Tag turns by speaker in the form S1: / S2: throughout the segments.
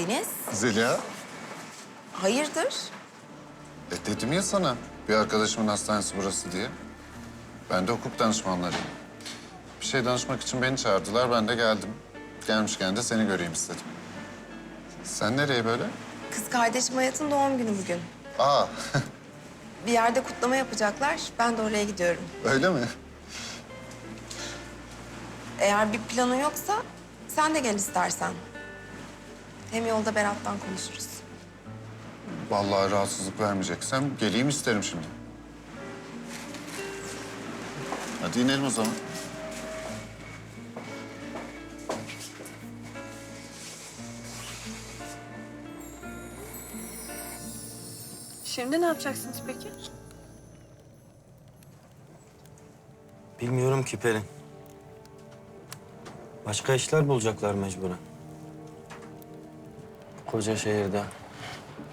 S1: Deniz,
S2: Zeliha,
S1: hayırdır?
S2: e dedim ya sana bir arkadaşımın hastanesi burası diye. Ben de hukuk danışmanlarıyım. Bir şey danışmak için beni çağırdılar, ben de geldim. Gelmişken de seni göreyim istedim. Sen nereye böyle?
S1: Kız kardeşim Hayat'ın doğum günü bugün.
S2: Aa,
S1: Bir yerde kutlama yapacaklar. Ben de oraya gidiyorum.
S2: öyle mi?
S1: Eğer bir planın yoksa sen de gel istersen. Hem yolda Berat'tan konuşuruz.
S2: Vallahi rahatsızlık vermeyeceksem geleyim isterim şimdi. Hadi inelim o zaman.
S3: Şimdi ne yapacaksınız peki?
S4: Bilmiyorum ki Pelin. Başka işler bulacaklar mecburen. Koca şehirde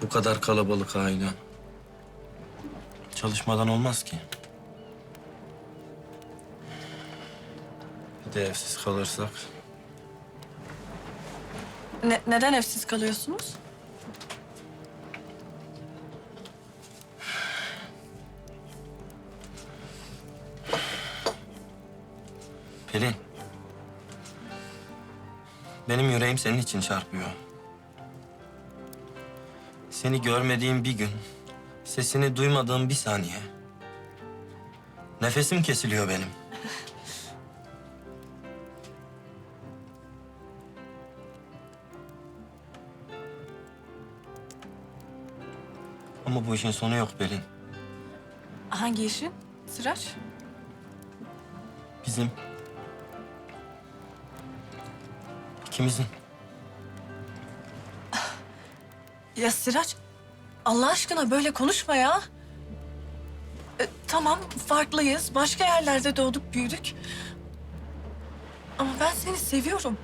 S4: bu kadar kalabalık aile. Çalışmadan olmaz ki. Bir de evsiz kalırsak
S3: Ne- neden evsiz kalıyorsunuz?
S4: Pelin. Benim yüreğim senin için çarpıyor. Seni görmediğim bir gün, sesini duymadığım bir saniye. Nefesim kesiliyor benim. Ama bu işin sonu yok Pelin.
S3: Hangi işin? Sıraç?
S4: Bizim. İkimizin.
S3: Ya Sıraç, Allah aşkına böyle konuşma ya. E, tamam, farklıyız. Başka yerlerde doğduk, büyüdük. Ama ben seni seviyorum.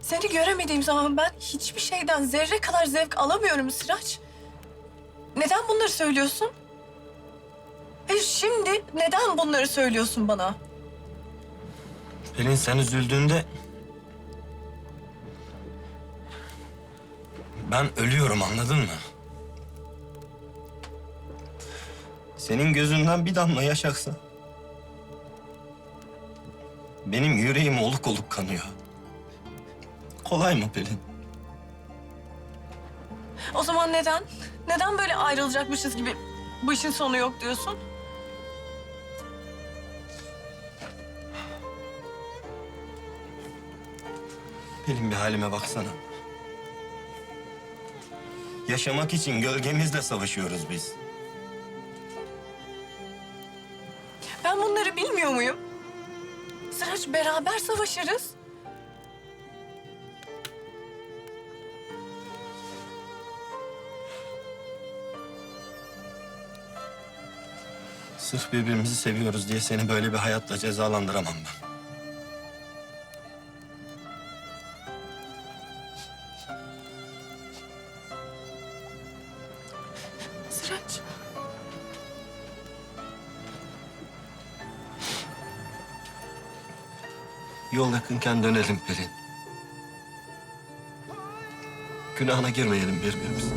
S3: Seni göremediğim zaman ben hiçbir şeyden zerre kadar zevk alamıyorum Sıraç. Neden bunları söylüyorsun? Hayır şimdi neden bunları söylüyorsun bana?
S4: Pelin sen üzüldüğünde... Ben ölüyorum anladın mı? Senin gözünden bir damla yaş aksa... Benim yüreğim oluk oluk kanıyor. Kolay mı Pelin?
S3: O zaman neden? Neden böyle ayrılacakmışız gibi bu işin sonu yok diyorsun?
S4: Pelin bir halime baksana. Yaşamak için gölgemizle savaşıyoruz biz.
S3: Ben bunları bilmiyor muyum? Sıraç beraber savaşırız.
S4: Sırf birbirimizi seviyoruz diye seni böyle bir hayatla cezalandıramam ben. Yol yakınken dönelim Pelin. Günahına girmeyelim birbirimiz.